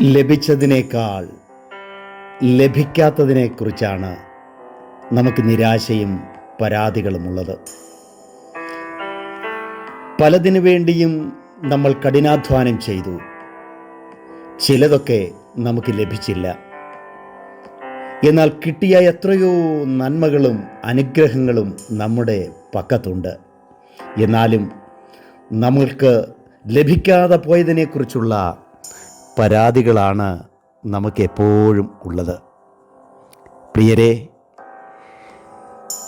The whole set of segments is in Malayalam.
ലഭിച്ചതിനേക്കാൾ ലഭിക്കാത്തതിനെക്കുറിച്ചാണ് നമുക്ക് നിരാശയും പരാതികളുമുള്ളത്. പലതിനു വേണ്ടിയും നമ്മൾ കഠിനാധ്വാനം ചെയ്തു. ചിലതൊക്കെ നമുക്ക് ലഭിച്ചില്ല. എന്നാൽ കിട്ടിയ എത്രയോ നന്മകളും അനുഗ്രഹങ്ങളും നമ്മുടെ പക്കത്തുണ്ട്. എന്നാലും നമ്മൾക്ക് ലഭിക്കാതെ പോയതിനെക്കുറിച്ചുള്ള പരാതികളാണ് നമുക്ക് എപ്പോഴും ഉള്ളത്. പ്രിയരെ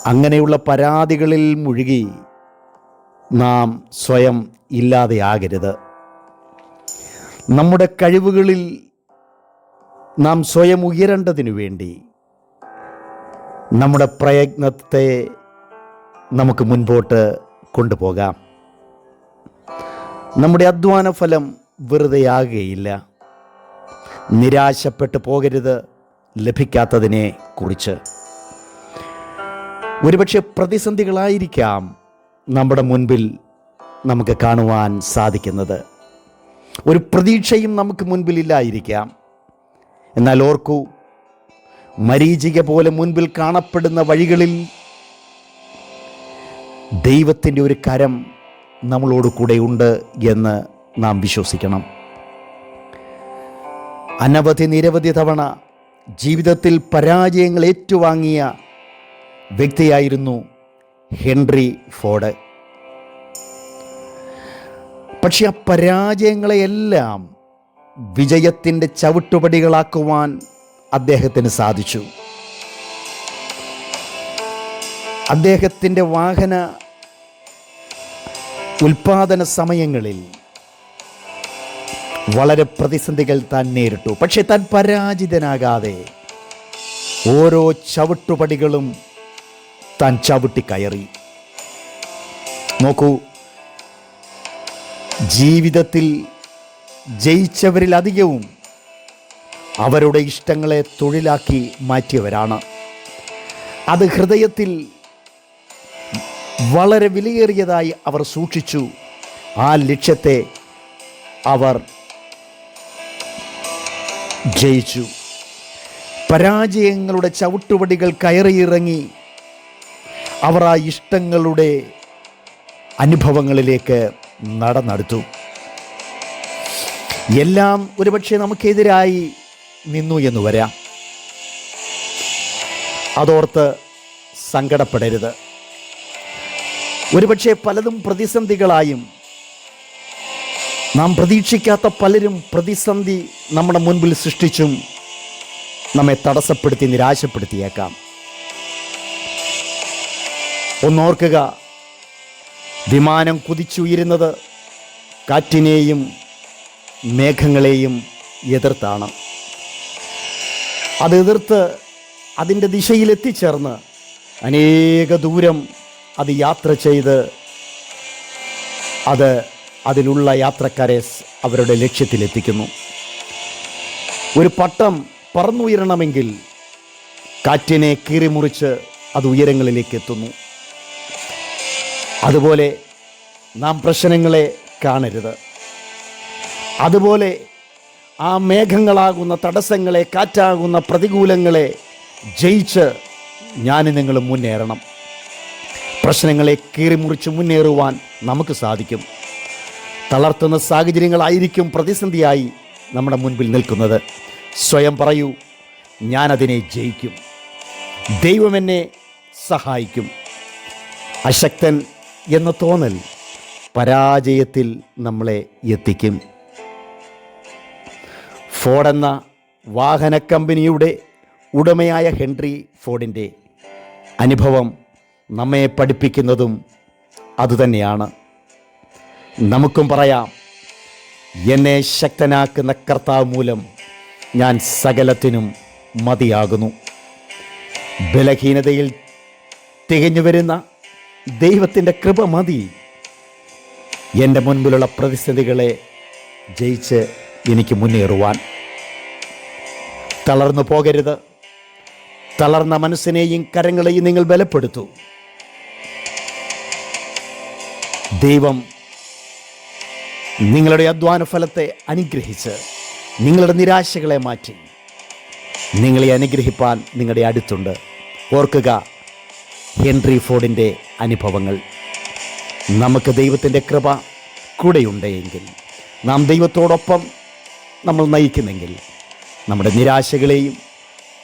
അങ്ങനെയുള്ള പരാതികളിൽ മുഴുകി നാം സ്വയം ഇല്ലാതെയാകരുത് നമ്മുടെ കഴിവുകളിൽ നാം സ്വയം ഉയരേണ്ടതിനു വേണ്ടി നമ്മുടെ പ്രയത്നത്തെ നമുക്ക് മുൻപോട്ട് കൊണ്ടുപോകാം. നമ്മുടെ അധ്വാന ഫലം വെറുതെയാകുകയില്ല. നിരാശപ്പെട്ടു പോകരുത് ലഭിക്കാത്തതിനെ കുറിച്ച്. ഒരുപക്ഷെ പ്രതിസന്ധികളായിരിക്കാം നമ്മുടെ മുൻപിൽ നമുക്ക് കാണുവാൻ സാധിക്കുന്നത്. ഒരു പ്രതീക്ഷയും നമുക്ക് മുൻപിലില്ലായിരിക്കാം എന്നാൽ ഓർക്കൂ മരീചിക പോലെ മുൻപിൽ കാണപ്പെടുന്ന വഴികളിൽ ദൈവത്തിന്റെ ഒരു കരം നമ്മളോട് കൂടെ ഉണ്ട് എന്ന് നാം വിശ്വസിക്കണം. അനവധി നിരവധി തവണ ജീവിതത്തിൽ പരാജയങ്ങൾ ഏറ്റുവാങ്ങിയ വ്യക്തിയായിരുന്നു ഹെൻറി ഫോർഡ്. പക്ഷെ ആ പരാജയങ്ങളെയെല്ലാം വിജയത്തിന്റെ ചവിട്ടുപടികളാക്കുവാൻ അദ്ദേഹത്തിന് സാധിച്ചു. അദ്ദേഹത്തിന്റെ വാഹന ഉൽപാദന സമയങ്ങളിൽ വളരെ പ്രതിസന്ധികൾ താൻ നേരിട്ടു. പക്ഷെ താൻ പരാജിതനാകാതെ ഓരോ ചവിട്ടുപടികളും താൻ ചവിട്ടിക്കയറി നോക്കൂ ജീവിതത്തിൽ ജയിച്ചവരിലധികവും അവരുടെ ഇഷ്ടങ്ങളെ തൊഴിലാക്കി മാറ്റിയവരാണ്. അത് ഹൃദയത്തിൽ വളരെ വിലയേറിയതായി അവർ സൂക്ഷിച്ചു. ആ ലക്ഷ്യത്തെ അവർ ജയിച്ചു. പരാജയങ്ങളുടെ ചവിട്ടുപടികൾ കയറിയിറങ്ങി. അവർ ആ ഇഷ്ടങ്ങളുടെ അനുഭവങ്ങളിലേക്ക് നടന്നെടുത്തു. എല്ലാം ഒരുപക്ഷെ നമുക്കെതിരായി നിന്നു എന്ന് വരാം. അതോർത്ത് സങ്കടപ്പെടരുത്. ഒരുപക്ഷെ പലതും പ്രതിസന്ധികളായും നാം പ്രതീക്ഷിക്കാത്ത പലരും പ്രതിസന്ധി നമ്മുടെ മുൻപിൽ സൃഷ്ടിച്ചും നമ്മെ തടസ്സപ്പെടുത്തി നിരാശപ്പെടുത്തിയേക്കാം. ഒന്നോർക്കുക വിമാനം കുതിച്ചുയരുന്നത് കാറ്റിനെയും മേഘങ്ങളെയും എതിർത്താണ്. അത് എതിർത്ത് അതിന്റെ ദിശയിലെത്തിച്ചേർന്ന് അനേക ദൂരം അത് യാത്ര ചെയ്ത് അത് അതിലുള്ള യാത്രക്കാരെ അവരുടെ ലക്ഷ്യത്തിലെത്തിക്കുന്നു. ഒരു പട്ടം പറന്നുയരണമെങ്കിൽ കാറ്റിനെ കീറിമുറിച്ച് അത് ഉയരങ്ങളിലേക്ക് എത്തുന്നു. അതുപോലെ നാം പ്രശ്നങ്ങളെ കാണരുത്. അതുപോലെ ആ മേഘങ്ങളാകുന്ന തടസ്സങ്ങളെ കാറ്റാകുന്ന പ്രതികൂലങ്ങളെ ജയിച്ച് ഞാൻ നിങ്ങൾ മുന്നേറണം. പ്രശ്നങ്ങളെ കീറിമുറിച്ച് മുന്നേറുവാൻ നമുക്ക് സാധിക്കും. തളർത്തുന്ന സാഹചര്യങ്ങളായിരിക്കും പ്രതിസന്ധിയായി നമ്മുടെ മുൻപിൽ നിൽക്കുന്നത്. സ്വയം പറയൂ ഞാനതിനെ ജയിക്കും. ദൈവം എന്നെ സഹായിക്കും. അശക്തൻ എന്ന തോന്നൽ പരാജയത്തിൽ നമ്മളെ എത്തിക്കും. ഫോർഡ് എന്ന വാഹന കമ്പനിയുടെ ഉടമയായ ഹെൻറി ഫോർഡിന്റെ അനുഭവം നമ്മെ പഠിപ്പിക്കുന്നതും അതുതന്നെയാണ്. നമുക്കും പറയാം. എന്നെ ശക്തനാക്കുന്ന കർത്താവ് മൂലം ഞാൻ സകലത്തിനും മതിയാകുന്നു. ബലഹീനതയിൽ തികഞ്ഞു വരുന്ന ദൈവത്തിന്റെ കൃപ മതി. എന്റെ മുൻപിലുള്ള പ്രതിസന്ധികളെ ജയിച്ച് എനിക്ക് മുന്നേറുവാൻ. തളർന്നു പോകരുത്. തളർന്ന മനസ്സിനെയും കരങ്ങളെയും നിങ്ങൾ ബലപ്പെടുത്തു. ദൈവം നിങ്ങളുടെ അധ്വാന ഫലത്തെ അനുഗ്രഹിച്ച് നിങ്ങളുടെ നിരാശകളെ മാറ്റി. നിങ്ങളെ അനുഗ്രഹിപ്പാൻ നിങ്ങളുടെ അടുത്തുണ്ട്. ഓർക്കുക ഹെൻറി ഫോർഡിന്റെ അനുഭവങ്ങൾ. നമുക്ക് ദൈവത്തിന്റെ കൃപ കൂടെയുണ്ടെങ്കിൽ നാം ദൈവത്തോടൊപ്പം നമ്മൾ നയിക്കുന്നെങ്കിൽ നമ്മുടെ നിരാശകളെയും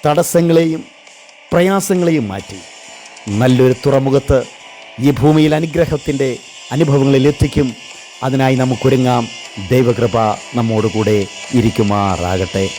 തടസ്സങ്ങളെയും പ്രയാസങ്ങളെയും മാറ്റി നല്ലൊരു തുറമുഖത്ത് ഈ ഭൂമിയിൽ അനുഗ്രഹത്തിന്റെ അനുഭവങ്ങളിൽ എത്തിക്കും അതിനായി നമുക്കൊരുങ്ങാം. ദൈവകൃപ നമ്മോടുകൂടെ ഇരിക്കുമാറാകട്ടെ.